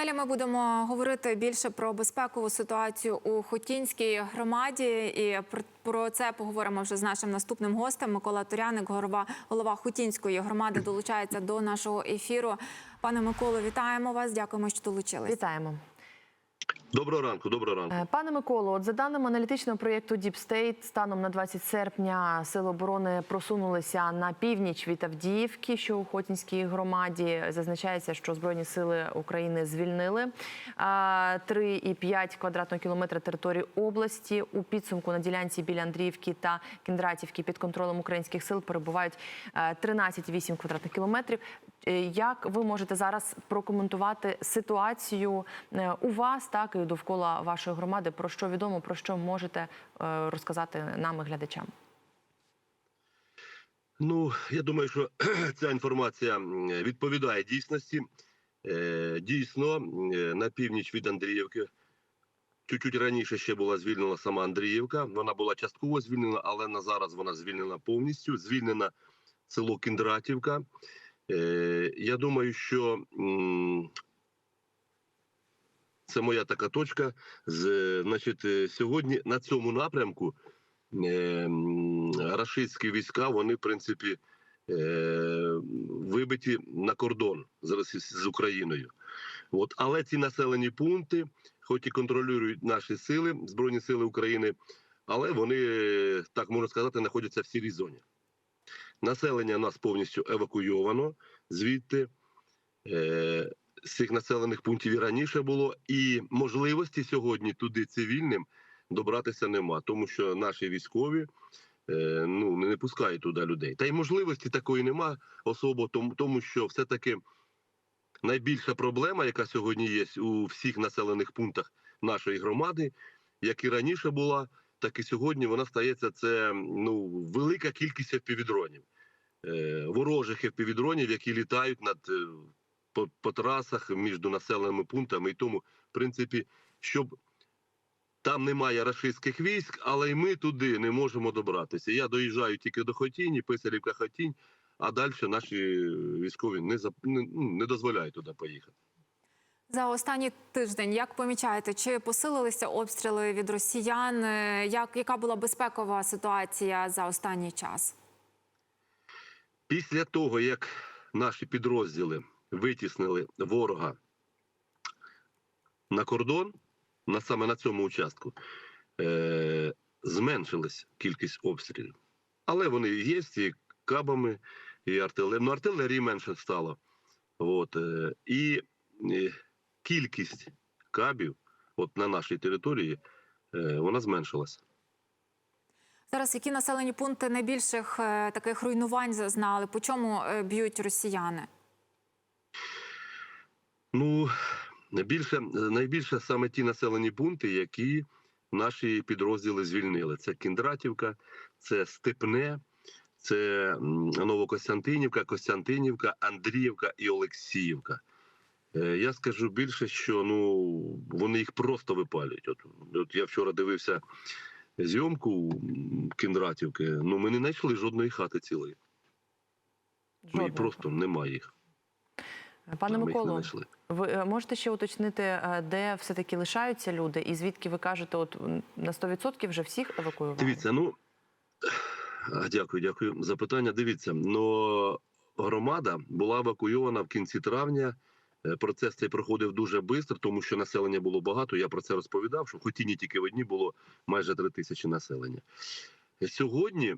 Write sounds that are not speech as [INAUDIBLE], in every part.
Далі ми будемо говорити більше про безпекову ситуацію у Хотінській громаді, і про, це поговоримо вже з нашим наступним гостем. Микола Туряник, голова, голова Хотінської громади, долучається до нашого ефіру. Пане Миколо, вітаємо вас. Дякуємо, що долучились. Вітаємо. Доброго ранку, доброго ранку. Е, Пане Миколо, от за даними аналітичного проєкту Deep State, станом на 20 серпня сили оборони просунулися на північ від Авдіївки, що у Хотінській громаді зазначається, що збройні сили України звільнили а, 3,5 квадратного кілометра території області. У підсумку на ділянці біля Андріївки та Кіндратівки під контролем українських сил перебувають е, 13,8 квадратних кілометрів. Е, Як ви можете зараз прокоментувати ситуацію е, у вас, так і довкола вашої громади? Про що відомо, про що можете е, розказати нам і глядачам? Ну, я думаю, що [CLEARS THROAT] ця інформація відповідає дійсності. Дійсно, на північ від Андріївки. Чуть-чуть раніше ще була звільнена сама Андріївка. Вона була частково звільнена, але на зараз вона звільнена повністю. Звільнена село Кіндратівка. Е, Я думаю, що це моя така точка. Значить, е, сьогодні на цьому напрямку е, рашистські війська, вони, в принципі, е, вибиті на кордон з, Україною. От, але ці населені пункти, хоч і контролюють наші сили, Збройні сили України, але вони, е, так можна сказати, знаходяться в сірій зоні. Населення нас повністю евакуйовано звідти. Е, з цих населених пунктів і раніше було, і можливості сьогодні туди цивільним добратися нема, тому що наші військові е, ну не пускають туди людей. Та й можливості такої нема особо, тому, тому що все-таки найбільша проблема, яка сьогодні є у всіх населених пунктах нашої громади, як і раніше була, так і сьогодні вона стається це ну велика кількість впівдронів. Е, ворожих впівдронів, які літають над е, по, по трасах між населеними пунктами, і тому, в принципі, щоб там немає рашистських військ, але й ми туди не можемо добратися. Я доїжджаю тільки до Хотіні, Писарівка Хотінь, а далі наші військові не, не, ну, не дозволяють туди поїхати. За останній тиждень, як помічаєте, чи посилилися обстріли від росіян? Е, Як яка була безпекова ситуація за останній час? Після того, як наші підрозділи витіснили ворога на кордон, на саме на цьому участку, е- зменшилась кількість обстрілів. Але вони є і кабами, і артилерією. Ну, артилерії менше стало. От, е- і е- кількість кабів от на нашій території е- вона зменшилася. Зараз які населені пункти найбільших е, таких руйнувань зазнали? По чому е, б'ють росіяни? Ну, найбільше, найбільше саме ті населені пункти, які наші підрозділи звільнили. Це Кіндратівка, це Степне, це Новокостянтинівка, Костянтинівка, Андріївка і Олексіївка. Е, Я скажу більше, що ну вони їх просто випалюють. От, от я вчора дивився зйомку Кіндратівки. Ну ми не знайшли жодної хати цілої. Ну, і просто немає їх. Пане не Миколо, ви е, можете ще уточнити, е, де все-таки лишаються люди, і звідки ви кажете, от на 100% вже всіх евакуювали? Дивіться, ну дякую, дякую за питання. Дивіться, ну громада була евакуйована в кінці травня. Е, Процес цей проходив дуже швидко, тому що населення було багато. Я про це розповідав, що в Хотіні тільки в одній було майже три тисячі населення. Е, Сьогодні,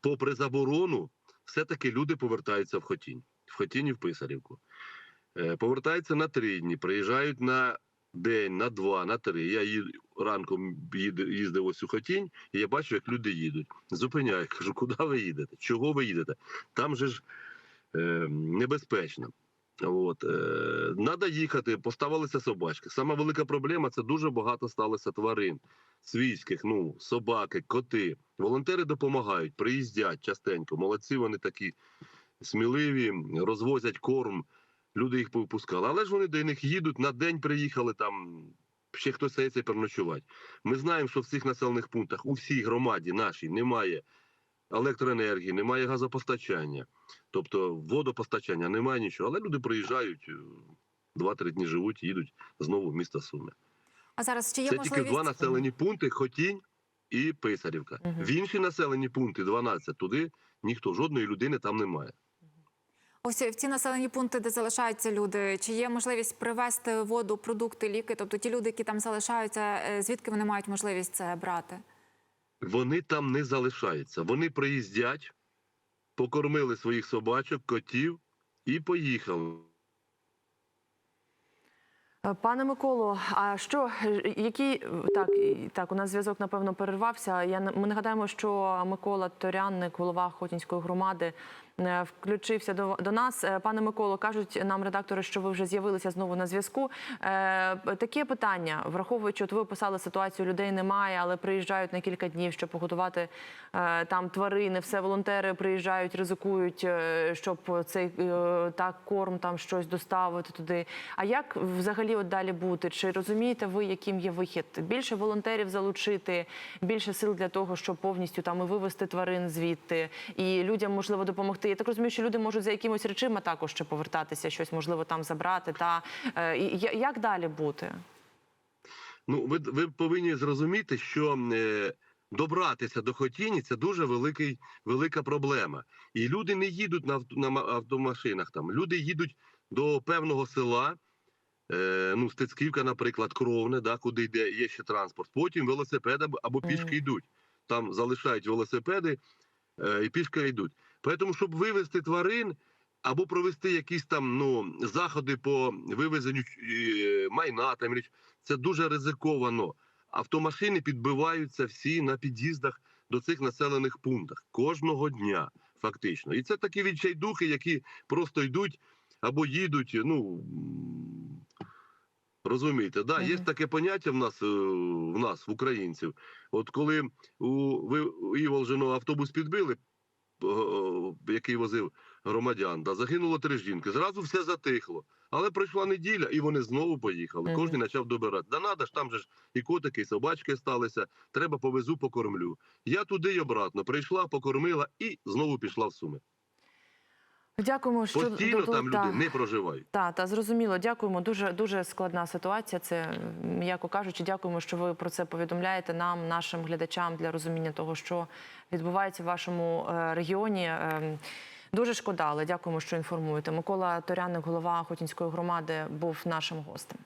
попри заборону, все-таки люди повертаються в Хотінь, в Хотінь і в Писарівку. Е, Повертаються на три дні, приїжджають на день, на два, на три. Я їду, ранком їздив ось у Хотінь, і я бачу, як люди їдуть. Зупиняю, кажу, куди ви їдете? Чого ви їдете? Там же ж е, небезпечно. От, надо їхати, поставилися собачки. Сама велика проблема це дуже багато сталося тварин свійських, ну, собаки, коти. Волонтери допомагають, приїздять частенько. Молодці вони такі сміливі, розвозять корм. Люди їх повипускали. Але ж вони до них їдуть, на день приїхали там. Ще хтось стається переночувати. Ми знаємо, що в цих населених пунктах у всій громаді нашій немає електроенергії, немає газопостачання, тобто водопостачання, немає нічого. Але люди приїжджають, е, 2-3 дні живуть їдуть знову в місто Суми. А зараз чи є Це можливість тільки два населені пункти: Хотінь і Писарівка. Мгм. В інші населені пункти 12, туди ніхто жодної людини там немає. ось в ці населені пункти, де залишаються люди? Чи є можливість привезти воду, продукти, ліки? Тобто ті люди, які там залишаються, е, звідки вони мають можливість це брати? Вони там не залишаються. Вони приїздять, покормили своїх собачок, котів і поїхали. Е, Пане Миколо, а що е, які так, так, у нас зв'язок напевно перервався. Я ми нагадаємо, що Микола Торянник, голова Хотінської громади, е, включився до, до нас. Е, Пане Миколо, кажуть нам редактори, що ви вже з'явилися знову на зв'язку. Е, таке питання, враховуючи, от ви описали ситуацію, людей немає, але приїжджають на кілька днів, щоб погодувати е, там тварини. Все волонтери приїжджають, ризикують, е, щоб цей е, так корм там щось доставити туди. А як взагалі от далі бути? Чи розумієте ви, яким є вихід? Більше волонтерів залучити, більше сил для того, щоб повністю там і вивести тварин звідти, і людям можливо допомогти. Я так розумію, що люди можуть за якимось речима також ще повертатися, щось можливо там забрати. Та е, як далі бути? Ну, ви, ви повинні зрозуміти, що е, добратися до Хотіні це дуже великий, велика проблема. І люди не їдуть на, авто, на автомашинах. Там люди їдуть до певного села. Е, ну, Стецьківка, наприклад, кровне, да, куди йде є ще транспорт. Потім велосипеди або- або пішки йдуть. Там залишають велосипеди е, і пішки йдуть. Тому, щоб вивезти тварин або провести якісь там ну, заходи по вивезенню е, майна, там, це дуже ризиковано. Автомашини підбиваються всі на під'їздах до цих населених пунктах кожного дня, фактично. І це такі відчайдухи, які просто йдуть або їдуть. Ну розумієте, да, є таке поняття в нас е, в нас, в українців. От коли у ви у Іволжино автобус підбили, який возив громадян, да, загинуло три жінки. Зразу все затихло. Але пройшла неділя, і вони знову поїхали. Кожен почав добирати. Да надо ж, там же ж і котики, і собачки сталися. Треба повезу, покормлю. Я туди й обратно прийшла, покормила і знову пішла в суми. Дякуємо, що Постійно до- там та. люди не проживають. Та, та зрозуміло. Дякуємо. Дуже дуже складна ситуація. Це м'яко кажучи, дякуємо, що ви про це повідомляєте нам, нашим глядачам для розуміння того, що відбувається в вашому е, регіоні. Е, Дуже шкода, але дякуємо, що інформуєте. Микола Торяник, голова Хотінської громади, був нашим гостем.